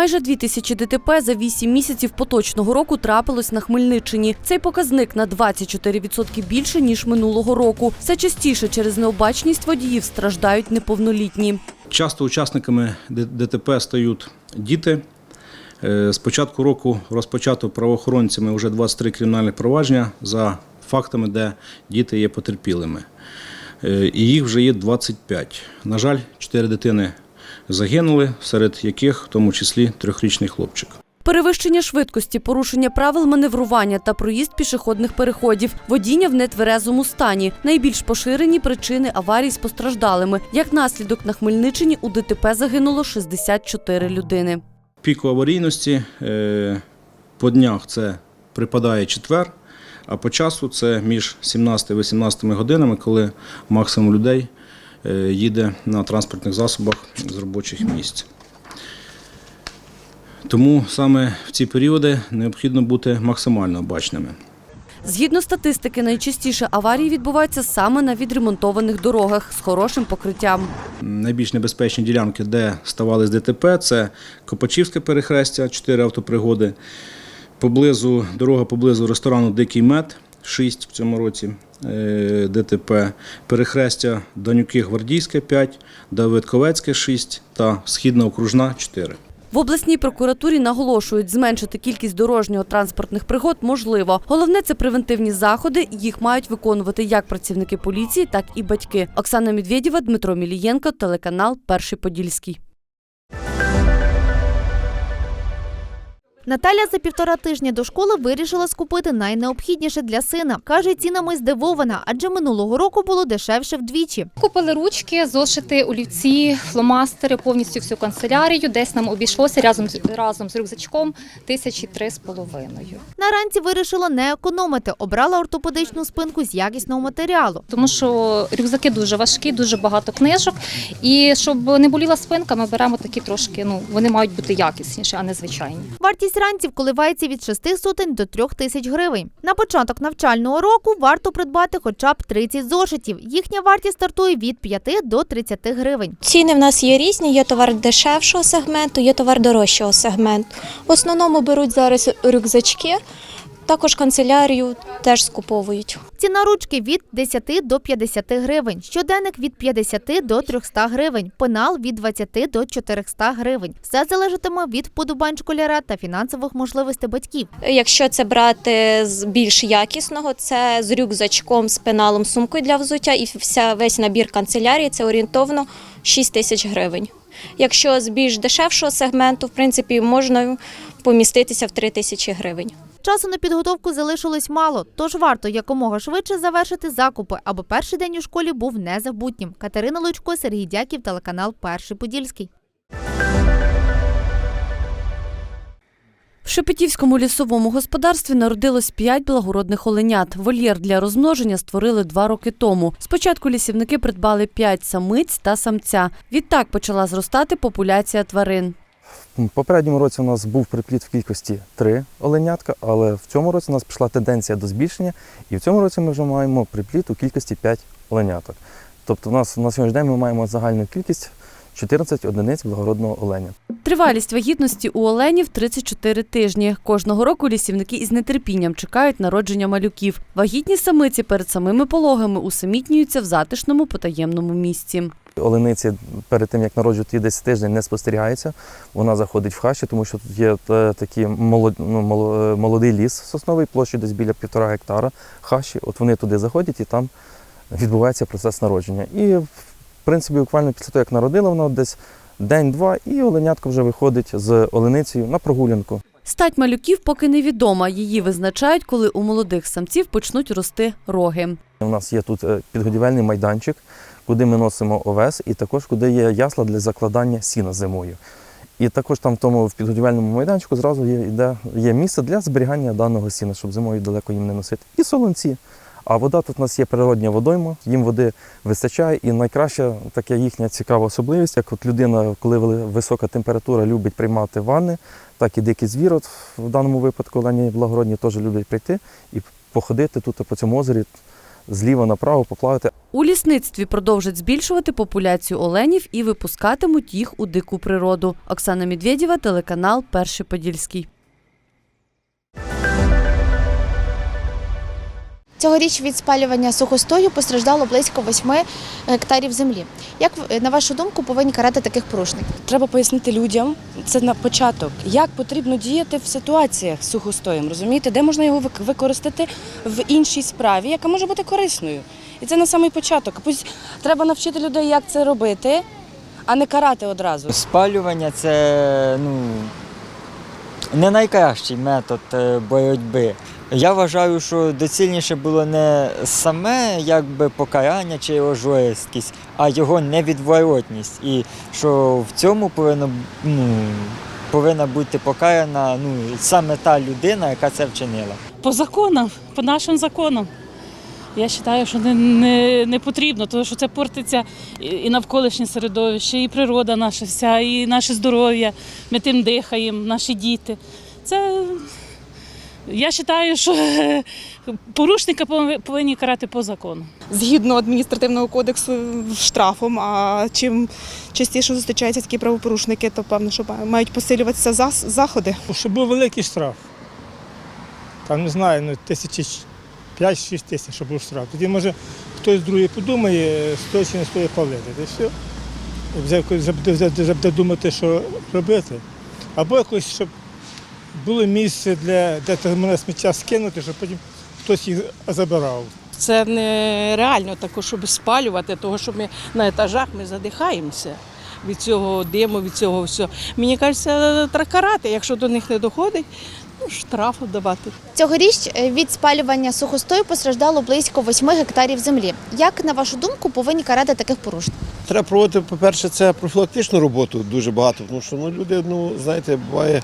Майже дві тисячі ДТП за вісім місяців поточного року трапилось на Хмельниччині. Цей показник на 24% більше ніж минулого року. Все частіше через необачність водіїв страждають неповнолітні. Часто учасниками ДТП стають діти. Е, З початку року розпочато правоохоронцями вже 23 кримінальні провадження за фактами, де діти є потерпілими. Е, І їх вже є 25. На жаль, 4 дитини загинули, серед яких в тому числі трьохрічний хлопчик. Перевищення швидкості, порушення правил маневрування та проїзд пішохідних переходів, водіння в нетверезому стані найбільш поширені причини аварій з постраждалими. Як наслідок на Хмельниччині у ДТП загинуло 64 людини. Піку аварійності е, по днях це припадає четвер, а по часу це між 17-18 годинами, коли максимум людей їде на транспортних засобах з робочих місць. Тому саме в ці періоди необхідно бути максимально обачними. Згідно статистики, найчастіше аварії відбуваються саме на відремонтованих дорогах з хорошим покриттям. Найбільш небезпечні ділянки, де ставали з ДТП, це Копачівське перехрестя, 4 автопригоди. Поблизу, дорога поблизу ресторану Дикий мед, 6 в цьому році е, ДТП. Перехрестя Данюки Гвардійське 5, Давидковецьке 6 та Східна окружна 4. В обласній прокуратурі наголошують, зменшити кількість дорожньо-транспортних пригод можливо. Головне це превентивні заходи. Їх мають виконувати як працівники поліції, так і батьки. Оксана Медведєва, Дмитро Мілієнко, телеканал Перший Подільський. Наталя за півтора тижня до школи вирішила скупити найнеобхідніше для сина. Каже, цінами здивована, адже минулого року було дешевше вдвічі. Купили ручки, зошити, олівці, фломастери, повністю всю канцелярію. Десь нам обійшлося разом з разом з рюкзачком тисячі три з половиною. Наранці вирішила не економити. Обрала ортопедичну спинку з якісного матеріалу. Тому що рюкзаки дуже важкі, дуже багато книжок. І щоб не боліла спинка, ми беремо такі трошки. Ну вони мають бути якісніші, а не звичайні. Вартість ранців коливається від 6 сотень до 3 тисяч гривень. На початок навчального року варто придбати хоча б 30 зошитів. Їхня вартість стартує від 5 до 30 гривень. Ціни в нас є різні, є товар дешевшого сегменту, є товар дорожчого сегменту. В основному беруть зараз рюкзачки, також канцелярію теж скуповують. Ціна ручки від 10 до 50 гривень, щоденник від 50 до 300 гривень, пенал від 20 до 400 гривень. Все залежатиме від вподобань школяра та фінансових можливостей батьків. Якщо це брати з більш якісного, це з рюкзачком, з пеналом, сумкою для взуття і вся весь набір канцелярії це орієнтовно 6 тисяч гривень. Якщо з більш дешевшого сегменту, в принципі, можна поміститися в 3 тисячі гривень. Часу на підготовку залишилось мало, тож варто якомога швидше завершити закупи, аби перший день у школі був незабутнім. Катерина Лучко, Сергій Дяків, телеканал Перший Подільський. В Шепетівському лісовому господарстві народилось п'ять благородних оленят. Вольєр для розмноження створили два роки тому. Спочатку лісівники придбали п'ять самиць та самця. Відтак почала зростати популяція тварин. В попередньому році у нас був припліт в кількості три оленятка, але в цьому році у нас пішла тенденція до збільшення, і в цьому році ми вже маємо припліт у кількості 5 оленяток. Тобто у нас на сьогоднішній день ми маємо загальну кількість 14 одиниць благородного оленя. Тривалість вагітності у оленів 34 тижні. Кожного року лісівники із нетерпінням чекають народження малюків. Вагітні самиці перед самими пологами усамітнюються в затишному потаємному місці. Олениці перед тим, як народжувати її 10 тижнів, не спостерігається. Вона заходить в хащі, тому що тут є е, такий ну, е, молодий ліс сосновий, площею десь біля півтора гектара хащі. От вони туди заходять і там відбувається процес народження. І принципі, буквально після того, як народила, вона десь день-два, і оленятко вже виходить з оленицею на прогулянку. Стать малюків поки невідома. Її визначають, коли у молодих самців почнуть рости роги. У нас є тут е, підгодівельний майданчик, куди ми носимо овес, і також куди є ясла для закладання сіна зимою. І також там в тому в підгодівельному майданчику зразу є, йде, є місце для зберігання даного сіна, щоб зимою далеко їм не носити. І солонці. А вода тут у нас є природня водойма, їм води вистачає, і найкраща така їхня цікава особливість, як от людина, коли висока температура, любить приймати ванни, так і дикий звір, от в даному випадку олені благородні теж люблять прийти і походити тут по цьому озері, зліва направо поплавати. У лісництві продовжать збільшувати популяцію оленів і випускатимуть їх у дику природу. Оксана Медведєва, телеканал Перший Подільський. Цьогоріч від спалювання сухостою постраждало близько 8 гектарів землі. Як на вашу думку повинні карати таких порушників? Треба пояснити людям, це на початок, як потрібно діяти в ситуаціях з сухостоєм, розумієте, де можна його використати в іншій справі, яка може бути корисною. І це на самий початок. Пусть треба навчити людей, як це робити, а не карати одразу. Спалювання це ну, не найкращий метод е, боротьби. Я вважаю, що доцільніше було не саме якби, покарання чи його жорсткість, а його невідворотність. І що в цьому повинно, ну, повинна бути покарана ну, саме та людина, яка це вчинила. По законам, по нашим законам. Я вважаю, що не, не, не потрібно, тому що це портиться і- навколишнє середовище, і природа наша вся, і наше здоров'я. Ми тим дихаємо, наші діти. Це я вважаю, що порушника повинні- карати по закону. згідно адміністративного кодексу штрафом. А чим частіше зустрічаються такі правопорушники, то певно, що мають посилюватися заходи. Щоб був великий штраф. Там, не знаю, ну, тисячі 5-6 тисяч, щоб був штраф. Тоді, може, хтось другий подумає, стоїть чи не стоїть палити. Все. І вже, вже буде думати, що робити. Або якось, щоб було місце для де мене сміття скинути, щоб потім хтось їх забирав. Це нереально також, щоб спалювати, тому що ми на етажах ми задихаємося від цього диму, від цього всього. Мені кажеться, треба карати, якщо до них не доходить, ну, штрафу давати. Цьогоріч е, від спалювання сухостою постраждало близько 8 гектарів землі. Як на вашу думку повинні карати таких порушників? Треба проводити, по-перше, це профілактичну роботу дуже багато, тому що ну, люди, ну, знаєте, буває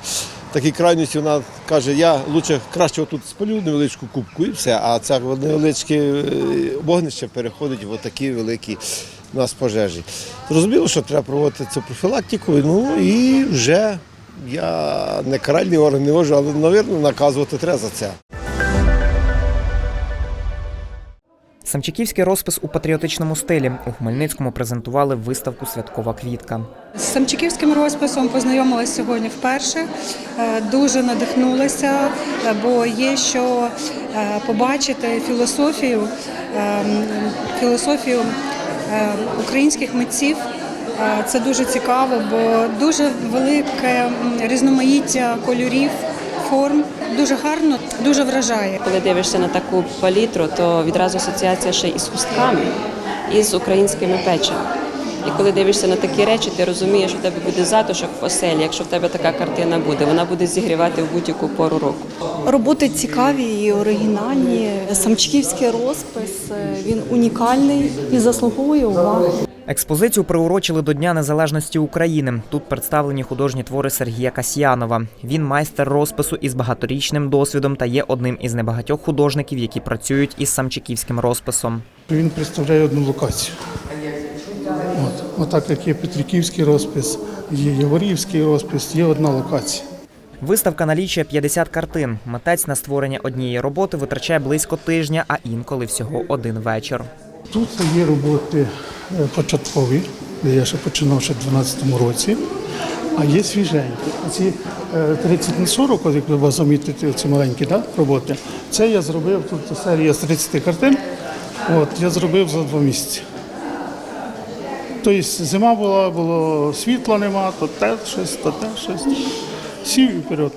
такі крайності, вона каже, я лучше краще тут спалю невеличку кубку і все, а це невеличке е, вогнище переходить в такі великі у нас пожежі. Зрозуміло, що треба проводити цю профілактику, ну і вже я не каральний орган не можу, але, мабуть, наказувати треба за це. Самчиківський розпис у патріотичному стилі у Хмельницькому презентували виставку Святкова квітка. З самчиківським розписом познайомилася сьогодні вперше. Е, Дуже надихнулася, е, бо є що е, побачити філософію, філософію українських митців. Це дуже цікаво, бо дуже велике різноманіття кольорів, форм. Дуже гарно, дуже вражає. Коли дивишся на таку палітру, то відразу асоціація ще із хустками, і з українськими печами. І коли дивишся на такі речі, ти розумієш, що в тебе буде затишок в оселі, якщо в тебе така картина буде. Вона буде зігрівати в будь-яку пору року. Роботи цікаві і оригінальні. Самчківський розпис він унікальний і заслуговує уваги. Експозицію приурочили до Дня Незалежності України. Тут представлені художні твори Сергія Касьянова. Він майстер розпису із багаторічним досвідом та є одним із небагатьох художників, які працюють із самчиківським розписом. Він представляє одну локацію. От, отак як є Петриківський розпис, є Яворівський розпис, є одна локація. Виставка налічує 50 картин. Митець на створення однієї роботи витрачає близько тижня, а інколи всього один вечір. Тут є роботи е, початкові, де я ще починав ще в 2012 році, а є свіженькі. Ці е, 30 на 40, як ви вас замітите, ці маленькі да, роботи, це я зробив, тут серія з 30 картин, от, я зробив за два місяці. Тобто зима була, було світла нема, то те щось, то те щось. Сів і вперед.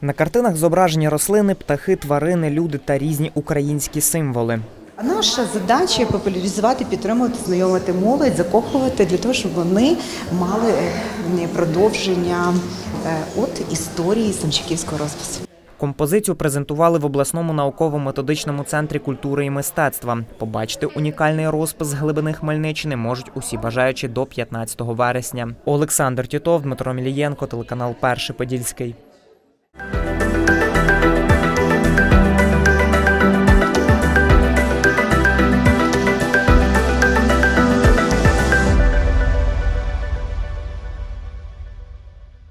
На картинах зображені рослини, птахи, тварини, люди та різні українські символи. Наша задача популяризувати, підтримувати, знайомити молодь, закохувати для того, щоб вони мали е, продовження е, от історії самчиківського розпису. Композицію презентували в обласному науково-методичному центрі культури і мистецтва. Побачити унікальний розпис глибини Хмельниччини можуть усі бажаючі до 15 вересня. Олександр Тітов, Дмитро Мілієнко, телеканал Перший Подільський.